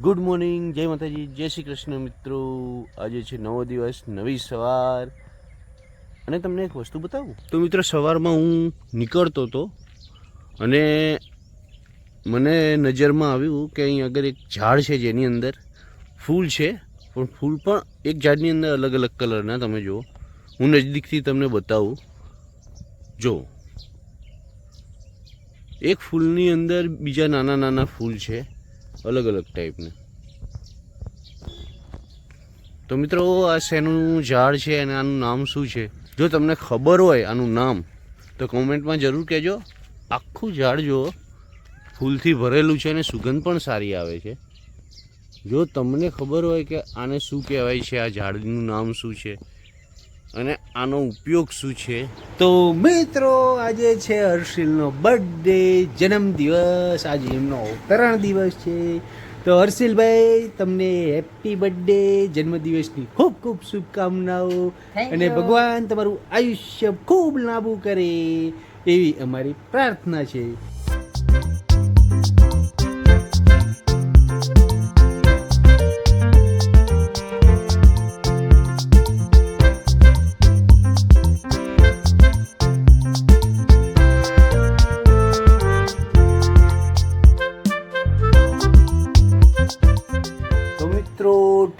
Good morning જય માતાજી, જય શ્રી કૃષ્ણ મિત્રો. આજે છે નવો દિવસ, નવી સવાર. અને તમને એક વસ્તુ બતાવું. તો મિત્રો, સવારમાં હું નીકળતો હતો અને મને નજરમાં આવ્યું કે અહીં આગળ એક ઝાડ છે જેની અંદર. ફૂલ છે, પણ ફૂલ પણ એક ઝાડની અંદર અલગ અલગ કલરના, તમે જુઓ. હું નજદીકથી તમને બતાવું. જો એક ફૂલની અંદર બીજા નાના નાના ફૂલ છે. અલગ અલગ ટાઈપની તો મિત્રો, આ શેનું ઝાડ છે અને આનું નામ શું છે? જો તમને ખબર હોય આનું નામ, તો કોમેન્ટમાં જરૂર કહેજો. આખું ઝાડ જો ફૂલથી ભરેલું છે અને સુગંધ પણ સારી આવે છે. જો તમને ખબર હોય કે આને શું કહેવાય છે, આ ઝાડનું નામ શું છે? અને આનો ઉપયોગ શું છે? તો મિત્રો આજે છે હર્ષિલનો બર્થડે જન્મદિવસ. આજે એમનો અવતરણ દિવસ છે. તો હર્ષિલભાઈ તમને હેપી બર્થડે જન્મદિવસની ખૂબ ખૂબ શુભકામનાઓ. અને ભગવાન તમારું આયુષ્ય ખૂબ લાંબુ કરે એવી અમારી પ્રાર્થના છે.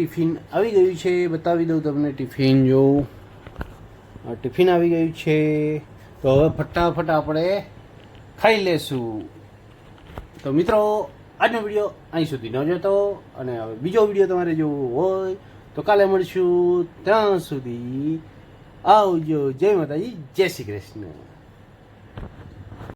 ટિફિન આવી ગયું છે, બતાવી દઉં તમને ટિફિન, જો. ટિફિન આવી ગયું છે. તો હવે ફટાફટ આપણે ખાઈ લેશું. તો મિત્રો, આજનો વીડિયો અહીં સુધી ન જોતો અને હવે બીજો વીડિયો તમારે જોવો હોય તો કાલે મળશું ત્યાં સુધી. આવજો. જય માતાજી, જય શ્રી કૃષ્ણ.